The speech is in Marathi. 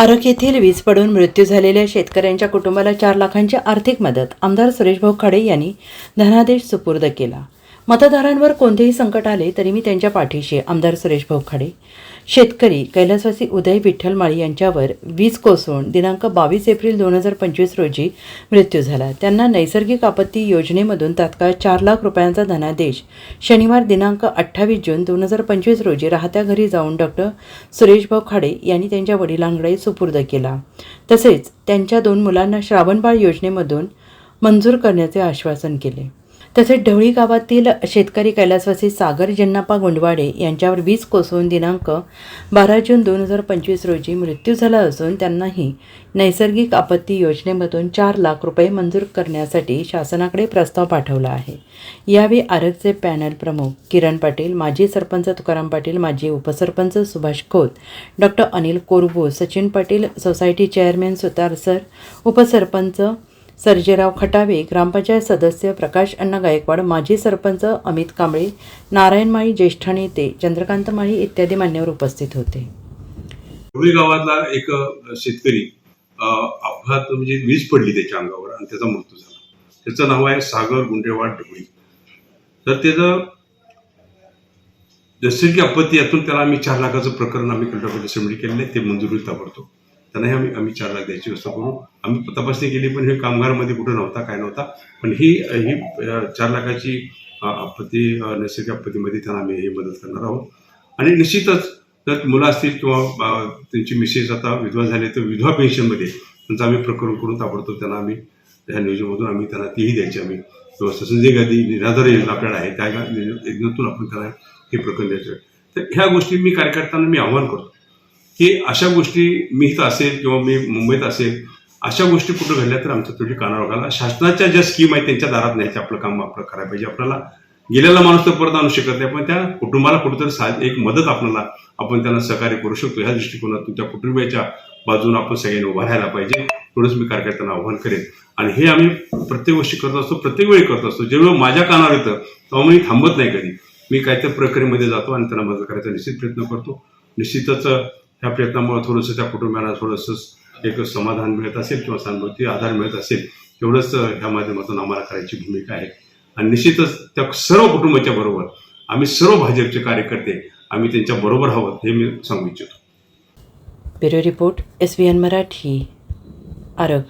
आरक येथील वीज पडून मृत्यू झालेल्या शेतकऱ्यांच्या कुटुंबाला चार लाखांची आर्थिक मदत. आमदार सुरेश भाऊ खडे यांनी धनादेश सुपूर्द केला. मतदारांवर कोणतेही संकट आले तरी मी त्यांच्या पाठीशी आमदार सुरेश भाऊ खाडे शेतकरी कैलासवासी उदय विठ्ठल माळी यांच्यावर वीज कोसळून दिनांक बावीस एप्रिल दोन हजार पंचवीस रोजी मृत्यू झाला. त्यांना नैसर्गिक आपत्ती योजनेमधून तात्काळ चार लाख रुपयांचा धनादेश शनिवार दिनांक अठ्ठावीस जून दोन हजार पंचवीस रोजी राहत्या घरी जाऊन डॉक्टर सुरेश भाऊ खाडे यांनी त्यांच्या वडिलांकडे सुपूर्द केला. तसेच त्यांच्या दोन मुलांना श्रावणबाळ योजनेमधून मंजूर करण्याचे आश्वासन केले. तसेच ढवळी गावातील शेतकरी कैलासवासी सागर जन्नाप्पा गोंडवाडे यांच्यावर वीज कोसळून दिनांक बारा जून दोन हजार पंचवीस रोजी मृत्यू झाला असून त्यांनाही नैसर्गिक आपत्ती योजनेमधून चार लाख रुपये मंजूर करण्यासाठी शासनाकडे प्रस्ताव पाठवला आहे. यावेळी आरगचे पॅनल प्रमुख किरण पाटील माजी सरपंच तुकाराम पाटील माजी उपसरपंच Subhash Khot doctor Anil Korbu Sachin Patil society chairman Sutar sir उपसरपंच सर्जेराव खटावे ग्रामपंचायत सदस्य प्रकाश अण्णा गायकवाड माजी सरपंच अमित कांबळे नारायण माळी ज्येष्ठ नेते चंद्रकांत माळी इत्यादी मान्यवर उपस्थित होते. गावातला एक शेतकरी अपघात म्हणजे वीज पडली त्याच्या अंगावर आणि त्याचा मृत्यू झाला. त्याचं नाव आहे सागर गुंडेवाड ढोळी. तर त्याचं नैसर्गिक आपत्ती यातून त्याला आम्ही चार लाखाचं प्रकरण आम्ही कंट्रोल सबमिट केलेलं आहे. ते मंजुरी ताबडतोब त्यांनाही आम्ही आम्ही चार लाख द्यायची व्यवस्था करू आम्ही तपासणी केली पण हे कामगारमध्ये कुठं नव्हता काय नव्हता. पण ही ही चार लाखाची आपत्ती नैसर्गिक आपत्तीमध्ये त्यांना आम्ही ही मदत करणार आहोत. आणि निश्चितच जर मुलं असतील किंवा त्यांची मिसेस आता विधवा झाली तर विधवा पेन्शनमध्ये त्यांचा आम्ही प्रकरण करून ताबडतोब त्यांना आम्ही ह्या नियोजनामधून आम्ही त्यांना तीही द्यायची आम्ही व्यवस्था. संजय गांधी निराधार योजना आपल्याला आहे त्या योजनेतून आपण त्यांना हे प्रकरण द्यायचं तर ह्या गोष्टी मी कार्यकर्त्यांना मी आव्हान करतो. की अशा गोष्टी मी इथं असेल किंवा मी मुंबईत असेल अशा गोष्टी कुठं घडल्या तर आमच्या थोडी कानावर घाला. शासनाच्या ज्या स्कीम आहेत त्यांच्या दारात न्यायचं आपलं काम आपलं करायला पाहिजे. आपल्याला गेलेला माणूस तर परत आणू शकत नाही पण त्या कुटुंबाला कुठेतरी सा एक मदत आपल्याला आपण त्यांना सहकार्य करू शकतो. ह्या दृष्टिकोनातून त्या कुटुंबियाच्या बाजून आपण सगळ्यांनी उभा राहायला पाहिजे. थोडंच मी कार्यकर्त्यांना आव्हान करेन. आणि हे आम्ही प्रत्येक गोष्टी करत असतो प्रत्येक वेळी करत असतो. जेव्हा माझ्या कानावर येतं तेव्हा मी थांबत नाही कधी. मी काहीतरी प्रक्रियेमध्ये जातो आणि त्यांना मदत करायचा निश्चित प्रयत्न करतो. निश्चितच ह्या प्रयत्नामुळे थोडंसं त्या कुटुंबियांना थोडंसं एक समाधान मिळत असेल किंवा सहानुभूती आधार मिळत असेल एवढंच ह्या माध्यमातून आम्हाला करायची भूमिका आहे. आणि निश्चितच त्या सर्व कुटुंबाच्या बरोबर आम्ही सर्व भाजपचे कार्यकर्ते आम्ही त्यांच्या बरोबर आहोत हे मी सांगू इच्छितो. Bureau report S V N Marathi Arag.